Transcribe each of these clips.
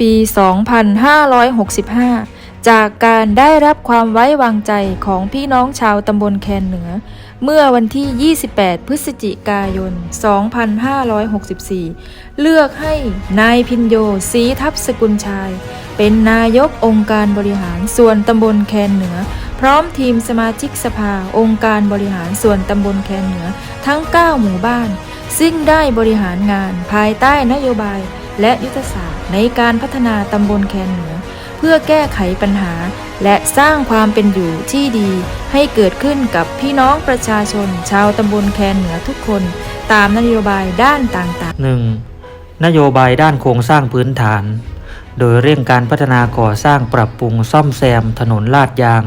ปี 2565 จากการได้รับความไว้วางใจของพี่น้องชาวตำบลแคนเหนือ เมื่อวันที่ 28 พฤศจิกายน 2564 เลือกให้นายพินโยศรีทัพสกุลชาย เป็นนายกองค์การบริหารส่วนตำบลแคนเหนือ พร้อมทีมสมาชิกสภาองค์การบริหารส่วนตำบลแคนเหนือทั้ง 9 หมู่บ้าน ซึ่งได้บริหารงานภายใต้นโยบาย และยุทธศาสตร์ในการพัฒนาตำบลแคนเหนือ เพื่อแก้ไขปัญหา และสร้างความเป็นอยู่ที่ดี ให้เกิดขึ้นกับพี่น้องประชาชน ชาวตำบลแคนเหนือทุกคน ตามนโยบายด้านต่างๆ 1. นโยบายด้านโครงสร้างพื้นฐาน โดยเร่งการพัฒนาก่อสร้างปรับปรุงซ่อมแซม ถนนลาดยาง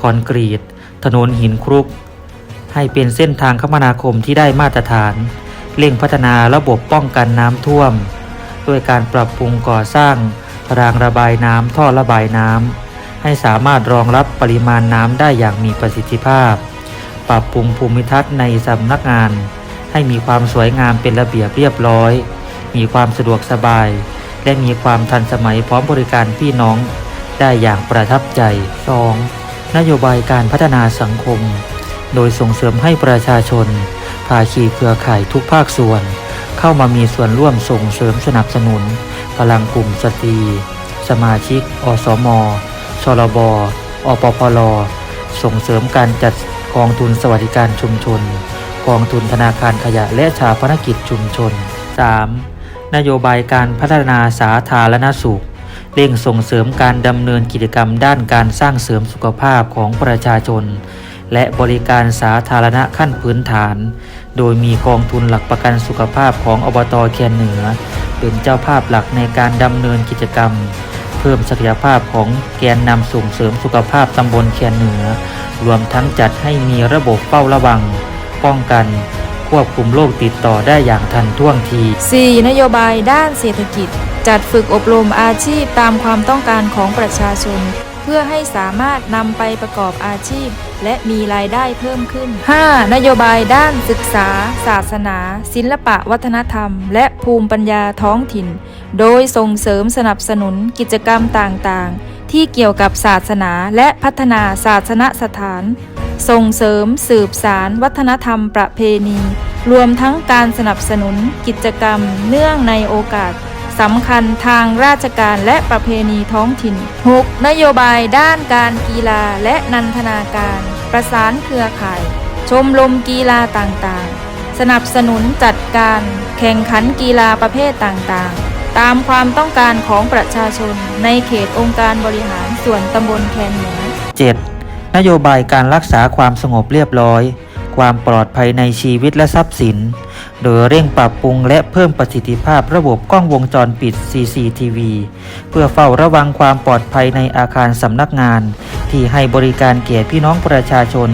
คอนกรีต ถนนหินครุก ให้เป็นเส้นทางคมนาคมที่ได้มาตรฐานเร่งพัฒนาระบบป้องกันน้ำท่วม ด้วยการปรับปรุงก่อสร้าง รางระบายน้ำท่อระบายน้ำให้สามารถรองรับปริมาณน้ำได้อย่างมีประสิทธิภาพ ปรับปรุงภูมิทัศน์ในสำนักงาน ให้มีความสวยงามเป็นระเบียบเรียบร้อย มีความสะดวกสบาย และมีความทันสมัยพร้อมบริการพี่น้อง ได้อย่างประทับใจ 2. นโยบายการพัฒนาสังคม โดยส่งเสริมให้ประชาชนภาคีเครือข่ายทุกภาคส่วน เข้ามามีส่วนร่วมส่งเสริมสนับสนุน พลังกลุ่มสตรี สมาชิก อสมชลบอปพลส่งเสริมการจัดกองทุนสวัสดิการชุมชน กองทุนธนาคารขยะและชาพนกิจชุมชน 3. นโยบายการพัฒนาสาธารณสุข เร่งส่งเสริมการดำเนินกิจกรรมด้านการสร้างเสริมสุขภาพของประชาชน และบริการสาธารณะขั้นพื้นฐาน โดยมีกองทุนหลักประกันสุขภาพของอบตแคนเหนือ เป็นเจ้าภาพหลักในการดำเนินกิจกรรม เพิ่มศักยภาพของแกนนำส่งเสริมสุขภาพตำบลแคนเหนือ รวมทั้งจัดให้มีระบบเฝ้าระวัง ป้องกัน ควบคุมโรคติดต่อได้อย่างทันท่วงที 4. นโยบายด้านเศรษฐกิจ จัดฝึกอบรมอาชีพตามความต้องการของประชาชน พื่อให้สามารถนำไปประกอบอาชีพ และมีรายได้เพิ่มขึ้น 5. นโยบายด้านศึกษา ศาสนา ศิลปะวัฒนธรรม และภูมิปัญญาท้องถิ่น โดยส่งเสริมสนับสนุนกิจกรรมต่างๆ ที่เกี่ยวกับศาสนาและพัฒนาศาสนสถาน ส่งเสริมสืบสารวัฒนธรรมประเพณี รวมทั้งการสนับสนุนกิจกรรมเนื่องในโอกาส สำคัญทางราชการและประเพณีท้องถิ่น 6. นโยบายด้านการกีฬาและนันทนาการ ประสานเครือข่าย ชมรมกีฬาต่างๆ สนับสนุนจัดการ แข่งขันกีฬาประเภทต่างๆ ตามความต้องการของประชาชน ในเขตองค์การบริหารส่วนตำบลแคนเหนือ 7. นโยบายการรักษาความสงบเรียบร้อย ความปลอดภัยในชีวิตและทรัพย์สิน โดยเร่งปรับปรุงและเพิ่มประสิทธิภาพระบบกล้องวงจรปิด CCTV เพื่อเฝ้าระวังความปลอดภัยในอาคารสำนักงาน ที่ให้บริการแก่พี่น้องประชาชน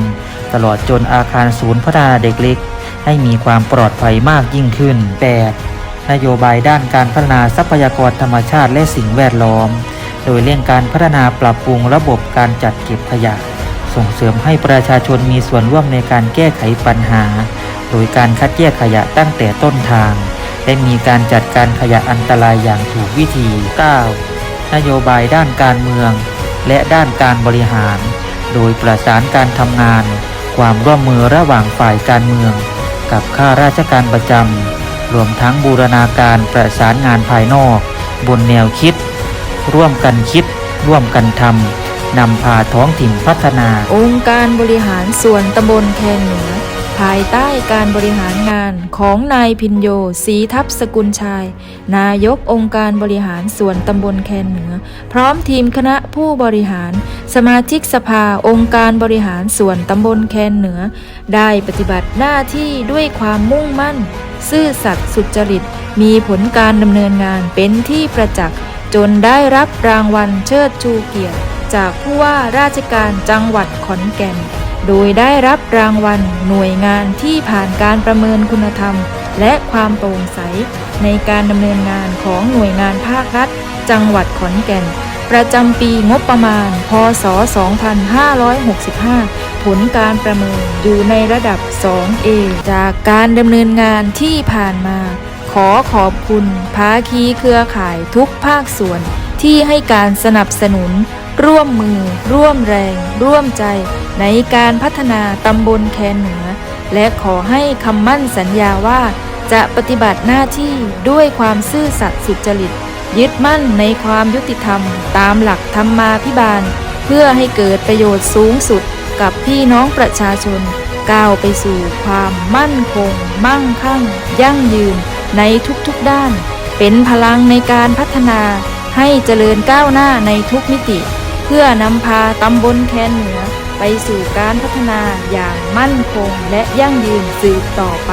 ตลอดจนอาคารศูนย์พัฒนาเด็กเล็ก ให้มีความปลอดภัยมากยิ่งขึ้น 8. นโยบายด้านการพัฒนาทรัพยากรธรรมชาติและสิ่งแวดล้อม โดยเร่งการพัฒนาปรับปรุงระบบการจัดเก็บขยะ ส่งเสริมให้ประชาชนมีส่วนร่วมในการแก้ไขปัญหา โดยการคัดแยกขยะตั้งแต่ต้นทาง และมีการจัดการขยะอันตรายอย่างถูกวิธี 9. นโยบายด้านการเมือง และด้านการบริหาร โดยประสานการทำงาน ความร่วมมือระหว่างฝ่ายการเมือง กับข้าราชการประจำรวมทั้งบูรณาการประสานงานภายนอก บนแนวคิด ร่วมกันคิด ร่วมกันทำ นำพาท้องถิ่นพัฒนา องค์การบริหารส่วนตำบลแคนเหนือ ภายใต้การบริหารงานของนายพินโยศรีทัพสกุลชาย นายกองค์การบริหารส่วนตำบลแคนเหนือ พร้อมทีมคณะผู้บริหาร สมาชิกสภาองค์การบริหารส่วนตำบลแคนเหนือ ได้ปฏิบัติหน้าที่ด้วยความมุ่งมั่น ซื่อสัตย์สุจริต มีผลการดำเนินงานเป็นที่ประจักษ์จนได้รับรางวัลเชิดชูเกียรติ จากผู้ว่าราชการจังหวัดขอนแก่น โดยได้รับรางวัลหน่วยงานที่ผ่านการประเมินคุณธรรม และความโปร่งใส ในการดำเนินงานของหน่วยงานภาครัฐ จังหวัดขอนแก่น ประจำปีงบประมาณ พศ 2565 ผลการประเมินอยู่ในระดับ 2A จากการดำเนินงานที่ผ่านมาขอขอบคุณภาคีเครือข่ายทุกภาคส่วนที่ให้การสนับสนุน ร่วมมือ ร่วมแรง ร่วมใจ ในการพัฒนาตำบลแคนเหนือ และขอให้คำมั่นสัญญาว่า จะปฏิบัติหน้าที่ด้วยความซื่อสัตย์สุจริต ยึดมั่นในความยุติธรรม ตามหลักธรรมาภิบาล เพื่อให้เกิดประโยชน์สูงสุดกับพี่น้องประชาชน ก้าวไปสู่ความมั่นคง มั่งคั่ง ยั่งยืน ในทุกๆด้าน เป็นพลังในการพัฒนาให้เจริญก้าวหน้าในทุกมิติ พื่อนำพาตำบลแคนเหนือ ไปสู่การพัฒนาอย่างมั่นคงและยั่งยืนสืบต่อไป